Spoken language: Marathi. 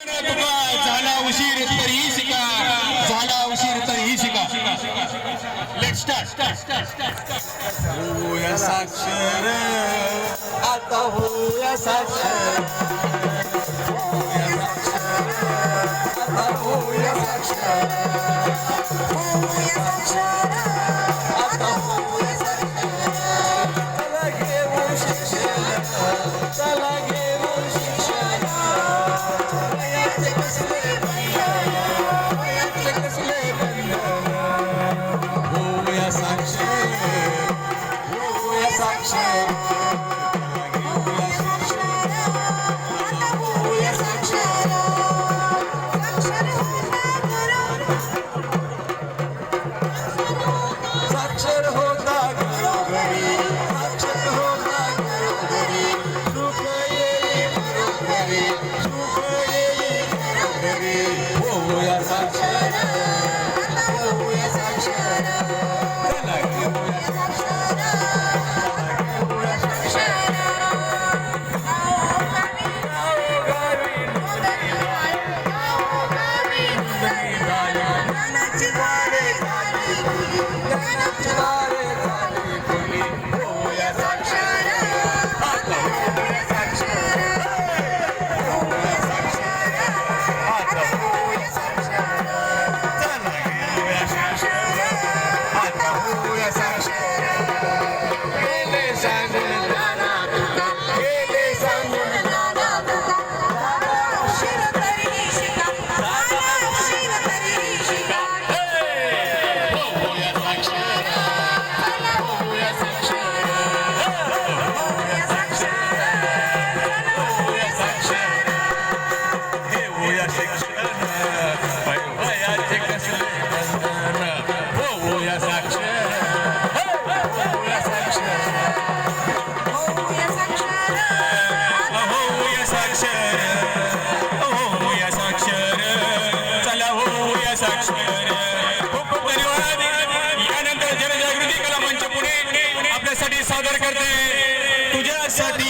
झाला उशीर तर ही शिका. झाला उशीर तर ही शिका. लेट्स साक्षर. आता होया साक्षर. Church. Yes, I.